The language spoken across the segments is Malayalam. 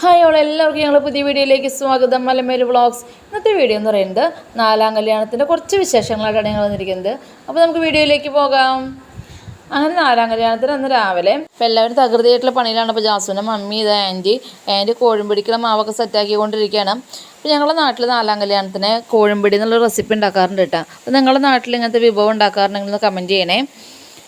ഹായ് ഓൾ എല്ലാവർക്കും ഞങ്ങൾ പുതിയ വീഡിയോയിലേക്ക് സ്വാഗതം. മലമേൽ വ്ളോഗ്സ്. ഇന്നത്തെ വീഡിയോ എന്ന് പറയുന്നത് നാലാം കല്യാണത്തിന്റെ കുറച്ച് വിശേഷങ്ങളായിട്ടാണ് ഞങ്ങൾ വന്നിരിക്കുന്നത്. അപ്പോൾ നമുക്ക് വീഡിയോയിലേക്ക് പോകാം. അങ്ങനെ നാലാം കല്യാണത്തിന് അന്ന് രാവിലെ ഇപ്പം എല്ലാവരും തകൃതിയായിട്ടുള്ള പണിയിലാണ്. അപ്പോൾ ജാസുവിന്റെ മമ്മി ഇത് ആന്റി ആന്റി കോഴിമ്പിടിക്കുള്ള മാവൊക്കെ സെറ്റാക്കിക്കൊണ്ടിരിക്കുകയാണ് അപ്പോൾ ഞങ്ങളുടെ നാട്ടിൽ നാലാം കല്യാണത്തിന് കോഴിമ്പിടി എന്നുള്ള റെസിപ്പി ഉണ്ടാക്കാറുണ്ട് കേട്ടോ. അപ്പോൾ നിങ്ങളുടെ നാട്ടിൽ ഇങ്ങനത്തെ വിഭവം ഉണ്ടാക്കാറുണ്ടെങ്കിൽ ഒന്ന് കമന്റ് ചെയ്യണേ.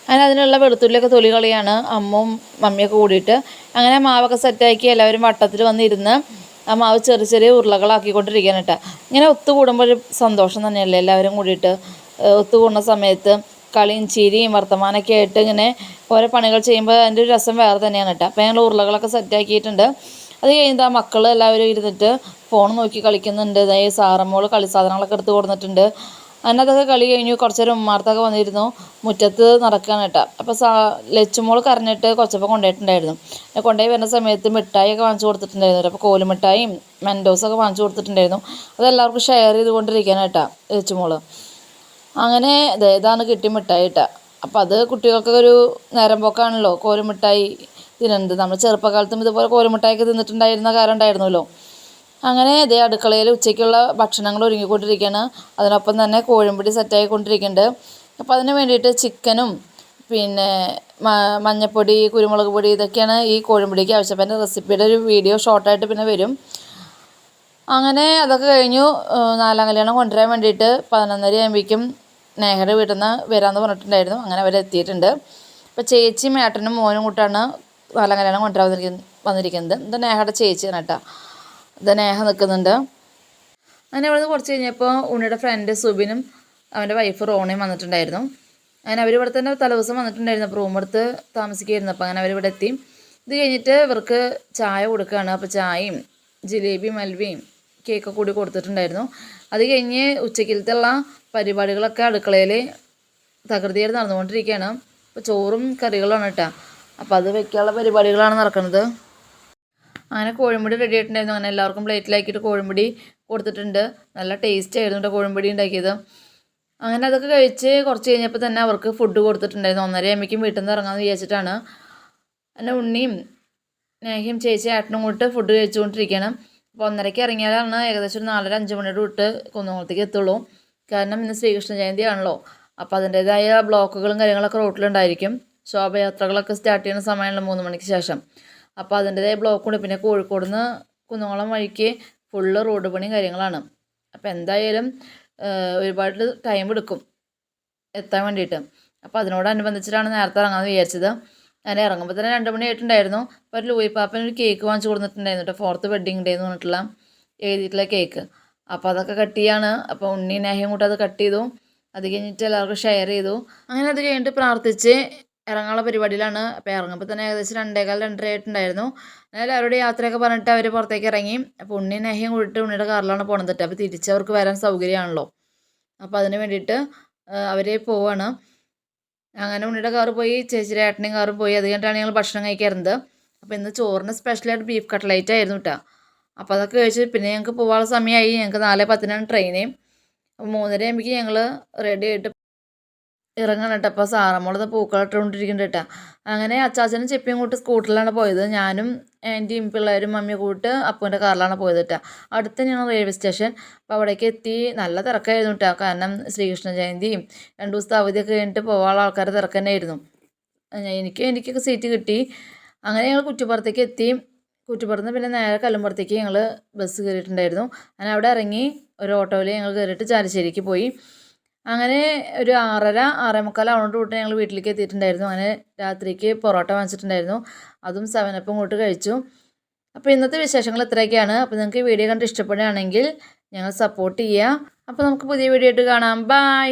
അങ്ങനെ അതിനുള്ള വെളുത്തുള്ളിയൊക്കെ തൊലി കളിയാണ് അമ്മും മമ്മിയൊക്കെ കൂടിയിട്ട്. അങ്ങനെ മാവൊക്കെ സെറ്റാക്കി എല്ലാവരും വട്ടത്തിൽ വന്നിരുന്ന് ആ മാവ് ചെറിയ ചെറിയ ഉരുളകളാക്കിക്കൊണ്ടിരിക്കാൻ കേട്ടോ. ഇങ്ങനെ ഒത്തുകൂടുമ്പോൾ ഒരു സന്തോഷം തന്നെയല്ലേ എല്ലാവരും കൂടിയിട്ട്. ഒത്തുകൂടുന്ന സമയത്ത് കളിയും ചിരിയും വർത്തമാനമൊക്കെ ആയിട്ട് ഇങ്ങനെ ഓരോ പണികൾ ചെയ്യുമ്പോൾ അതിന്റെ ഒരു രസം വേറെ തന്നെയാണ് കേട്ടോ. അപ്പോൾ ഞങ്ങൾ ഉരുളകളൊക്കെ സെറ്റാക്കിയിട്ടുണ്ട് അത് കഴിഞ്ഞിട്ട് ആ മക്കൾ എല്ലാവരും ഇരുന്നിട്ട് ഫോൺ നോക്കി കളിക്കുന്നുണ്ട്. അതായത് സാറമ്മോൾ കളി സാധനങ്ങളൊക്കെ എടുത്ത് കൊടുത്തിട്ടുണ്ട്. അങ്ങനെ അതൊക്കെ കളി കഴിഞ്ഞു. കുറച്ച് നേരം ഉമ്മാർത്തൊക്കെ വന്നിരുന്നു. മുറ്റത്ത് നടക്കുകയാണ് കേട്ടോ. അപ്പോൾ സാ ലച്ചുമോൾ കരഞ്ഞിട്ട് കുറച്ചപ്പോൾ കൊണ്ടുപോയിട്ടുണ്ടായിരുന്നു. കൊണ്ടുപോയി വരുന്ന സമയത്ത് മിഠായിയൊക്കെ വാങ്ങിച്ചു കൊടുത്തിട്ടുണ്ടായിരുന്നു. അപ്പോൾ കോലുമിഠായും മെൻഡോസൊക്കെ വാങ്ങിച്ചു കൊടുത്തിട്ടുണ്ടായിരുന്നു. അതെല്ലാവർക്കും ഷെയർ ചെയ്തുകൊണ്ടിരിക്കുകയാണ് കേട്ടോ ലച്ചുമോൾ അങ്ങനെ ഇതാണ് കിട്ടി മിഠായി കേട്ടോ. അപ്പോൾ അത് കുട്ടികൾക്കൊക്കെ ഒരു നേരം പോക്കാണല്ലോ. കോലുമിഠായി തിന്നുന്നത് നമ്മൾ ചെറുപ്പകാലത്തും ഇതുപോലെ കോലുമിഠായിയൊക്കെ തിന്നിട്ടുണ്ടായിരുന്ന കാലം ഉണ്ടായിരുന്നല്ലോ. അങ്ങനെ ഇതേ അടുക്കളയിൽ ഉച്ചയ്ക്കുള്ള ഭക്ഷണങ്ങൾ ഒരുങ്ങിക്കൊണ്ടിരിക്കുകയാണ്. അതിനൊപ്പം തന്നെ കോഴിമ്പടി സെറ്റായിക്കൊണ്ടിരിക്കുന്നുണ്ട് അപ്പോൾ അതിന് വേണ്ടിയിട്ട് ചിക്കനും പിന്നെ മഞ്ഞപ്പൊടി കുരുമുളക് പൊടി ഇതൊക്കെയാണ് ഈ കോഴിമ്പടിക്ക് ആവശ്യം അപ്പം റെസിപ്പിയുടെ ഒരു വീഡിയോ ഷോർട്ടായിട്ട് പിന്നെ വരും. അങ്ങനെ അതൊക്കെ കഴിഞ്ഞു. നാലാം കല്യാണം കൊണ്ടുവരാൻ വേണ്ടിയിട്ട് പതിനൊന്നര ആകുമ്പോഴേക്കും നേഹയുടെ വീട്ടിൽ നിന്ന് വരാമെന്ന് പറഞ്ഞിട്ടുണ്ടായിരുന്നു. അങ്ങനെ അവർ എത്തിയിട്ടുണ്ട്. അപ്പോൾ ചേച്ചിയും ഏട്ടനും മോനും കൂട്ടാണ് നാലാം കല്യാണം കൊണ്ടുവരാൻ വന്നിരിക്കുന്നത്. ഇത് നേഹയുടെ ചേച്ചിയാണ് കേട്ടോ. ഇത് നിൽക്കുന്നുണ്ട് അങ്ങനെ അവിടെ കുറച്ച് കഴിഞ്ഞപ്പോൾ ഉണ്ണിയുടെ ഫ്രണ്ട് സുബിനും അവന്റെ വൈഫ് റോണയും വന്നിട്ടുണ്ടായിരുന്നു. അങ്ങനെ അവർ ഇവിടെ തന്നെ തലേദിവസം വന്നിട്ടുണ്ടായിരുന്നു അപ്പോൾ റൂം എടുത്ത് താമസിക്കുകയായിരുന്നു. അപ്പോൾ അങ്ങനെ അവരിവിടെ എത്തി. ഇത് കഴിഞ്ഞിട്ട് ഇവർക്ക് ചായ കൊടുക്കുകയാണ്. അപ്പോൾ ചായയും ജിലേബിയും അൽവയും കേക്കൊക്കെ കൂടി കൊടുത്തിട്ടുണ്ടായിരുന്നു. അത് കഴിഞ്ഞ് ഉച്ചക്കിലത്തുള്ള പരിപാടികളൊക്കെ അടുക്കളയിൽ തകൃതിയായിട്ട് നടന്നുകൊണ്ടിരിക്കുകയാണ്. അപ്പോൾ ചോറും കറികളുമാണ് കേട്ടോ അപ്പോൾ അത് വെക്കാനുള്ള പരിപാടികളാണ് നടക്കുന്നത്. അങ്ങനെ കോഴിമുടി റെഡി ആയിട്ടുണ്ടായിരുന്നു. അങ്ങനെ എല്ലാവർക്കും പ്ലേറ്റിലാക്കിയിട്ട് കോഴിമുടി കൊടുത്തിട്ടുണ്ട്. നല്ല ടേസ്റ്റ് ആയിരുന്നു കേട്ടോ കോഴിമുടി ഉണ്ടാക്കിയത്. അങ്ങനെ അതൊക്കെ കഴിച്ച് കുറച്ച് കഴിഞ്ഞപ്പോൾ തന്നെ അവർക്ക് ഫുഡ് കൊടുത്തിട്ടുണ്ടായിരുന്നു. ഒന്നര അമ്മയ്ക്കും വീട്ടിൽ നിന്ന് ഇറങ്ങാമെന്ന് വിചാരിച്ചിട്ടാണ്. എന്റെ ഉണ്ണിയും നേഹയും ചേച്ചി ഏട്ടനും കൂട്ട് ഫുഡ് കഴിച്ചുകൊണ്ടിരിക്കുകയാണ് അപ്പോൾ ഒന്നരയ്ക്ക് ഇറങ്ങിയാലാണ് ഏകദേശം ഒരു നാലര അഞ്ച് മണിയുടെ വിട്ട് കുന്നംകുളത്തേക്ക് എത്തുള്ളൂ. കാരണം ഇന്ന് ശ്രീകൃഷ്ണ ജയന്തി ആണല്ലോ അപ്പോൾ അതിന്റേതായ ബ്ലോക്കുകളും കാര്യങ്ങളൊക്കെ റോട്ടിലുണ്ടായിരിക്കും ശോഭയാത്രകളൊക്കെ സ്റ്റാർട്ട് ചെയ്യുന്ന സമയമുള്ള മൂന്ന് മണിക്ക് ശേഷം. അപ്പോൾ അതിന്റേതായ ബ്ലോക്കുണ്ട് പിന്നെ കോഴിക്കോട് നിന്ന് കുന്നംകുളം വഴിക്ക് ഫുള്ള് റോഡ് പണി കാര്യങ്ങളാണ്. അപ്പോൾ എന്തായാലും ഒരുപാട് ടൈം എടുക്കും എത്താൻ വേണ്ടിയിട്ട്. അപ്പോൾ അതിനോടനുബന്ധിച്ചിട്ടാണ് നേരത്തെ ഇറങ്ങാമെന്ന് വിചാരിച്ചത്. അങ്ങനെ ഇറങ്ങുമ്പോൾ തന്നെ രണ്ട് മണി ആയിട്ടുണ്ടായിരുന്നു. അപ്പോൾ ലൂയി പാപ്പൻ ഒരു കേക്ക് വാങ്ങിച്ചു കൊടുത്തിട്ടുണ്ടായിരുന്നു കേട്ടോ ഫോർത്ത് വെഡ്ഡിങ് ഡേ എന്ന് പറഞ്ഞിട്ടുള്ള എഴുതിയിട്ടുള്ള കേക്ക് അപ്പോൾ അതൊക്കെ കട്ട് ചെയ്യാണ്. അപ്പോൾ ഉണ്ണി നേഹയും കൂട്ടി അത് കട്ട് ചെയ്തു. അത് കഴിഞ്ഞിട്ട് എല്ലാവർക്കും ഷെയർ ചെയ്തു. അങ്ങനെ അത് കഴിഞ്ഞിട്ട് പ്രാർത്ഥിച്ച് ഇറങ്ങാനുള്ള പരിപാടിയിലാണ് അപ്പോൾ ഇറങ്ങുമ്പോൾ തന്നെ ഏകദേശം രണ്ടേകാൽ രണ്ടര ആയിട്ടുണ്ടായിരുന്നു. അങ്ങനെ അവരുടെ യാത്രയൊക്കെ പറഞ്ഞിട്ട് അവർ പുറത്തേക്ക് ഇറങ്ങി. അപ്പോൾ ഉണ്ണി നെഹയും കൂടിയിട്ട് ഉണ്ണിയുടെ കാറിലാണ് പോണത് അപ്പോൾ തിരിച്ച് അവർക്ക് വരാൻ സൗകര്യമാണല്ലോ. അപ്പോൾ അതിന് വേണ്ടിയിട്ട് അവർ പോവാണ്. അങ്ങനെ ഉണ്ണിയുടെ കാറ് പോയി ചേച്ചിയുടെ ഏട്ടനെയും കാറും പോയി. അത് കഴിഞ്ഞിട്ടാണ് ഞങ്ങൾ ഭക്ഷണം കഴിക്കാറുണ്ട്. അപ്പോൾ ഇന്ന് ചോറിന് സ്പെഷ്യലായിട്ട് ബീഫ് കട്ട്ലൈറ്റ് ആയിരുന്നു കേട്ടോ. അപ്പോൾ അതൊക്കെ കഴിച്ചു പിന്നെ ഞങ്ങൾക്ക് പോകാനുള്ള സമയമായി. ഞങ്ങൾക്ക് നാല് പത്തിനാണ് ട്രെയിനേയും അപ്പോൾ മൂന്നര ആകുമ്പോഴേക്കും ഞങ്ങൾ റെഡി ആയിട്ട് ഇറങ്ങണം കേട്ടോ അപ്പോൾ സാറമ്മളത് പൂക്കളിട്ടുകൊണ്ടിരിക്കുന്നുണ്ട് കേട്ടോ അങ്ങനെ അച്ചാച്ചനും ചെപ്പിയും കൂട്ട് സ്കൂട്ടറിലാണ് പോയത്. ഞാനും ആന്റിയും പിള്ളേരും മമ്മിയും കൂട്ട് അപ്പൂന്റെ കാറിലാണ് പോയത് കേട്ടോ അടുത്ത് ഞങ്ങൾ റെയിൽവേ സ്റ്റേഷൻ. അപ്പോൾ അവിടേക്ക് എത്തി. നല്ല തിരക്കായിരുന്നു കേട്ടോ കാരണം ശ്രീകൃഷ്ണ ജയന്തിയും രണ്ട് ദിവസത്തെ അവധിയൊക്കെ കഴിഞ്ഞിട്ട് പോകാനുള്ള ആൾക്കാർ തിരക്ക് തന്നെയായിരുന്നു. എനിക്ക് എനിക്കൊക്കെ സീറ്റ് കിട്ടി. അങ്ങനെ ഞങ്ങൾ കുറ്റിപ്പുറത്തേക്ക് എത്തി. കുറ്റിപ്പുറത്തുനിന്ന് പിന്നെ നേരെ കല്ലുമ്പുറത്തേക്ക് ഞങ്ങൾ ബസ് കയറിയിട്ടുണ്ടായിരുന്നു. അങ്ങനെ അവിടെ ഇറങ്ങി ഒരു ഓട്ടോയിൽ ഞങ്ങൾ കയറിയിട്ട് ചാലശ്ശേരിക്ക് പോയി. അങ്ങനെ ഒരു ആറര ആറേ മുക്കാലാവണോട്ട് കൂട്ടി ഞങ്ങൾ വീട്ടിലേക്ക് എത്തിയിട്ടുണ്ടായിരുന്നു. അങ്ങനെ രാത്രിക്ക് പൊറോട്ട വാങ്ങിച്ചിട്ടുണ്ടായിരുന്നു. അതും സെവനപ്പും കൂട്ട് കഴിച്ചു. അപ്പോൾ ഇന്നത്തെ വിശേഷങ്ങൾ ഇത്രയൊക്കെയാണ്. അപ്പോൾ നിങ്ങൾക്ക് വീഡിയോ കണ്ട് ഇഷ്ടപ്പെടുകയാണെങ്കിൽ ഞങ്ങൾ സപ്പോർട്ട് ചെയ്യുക അപ്പോൾ നമുക്ക് പുതിയ വീഡിയോ ആയിട്ട് കാണാം. ബൈ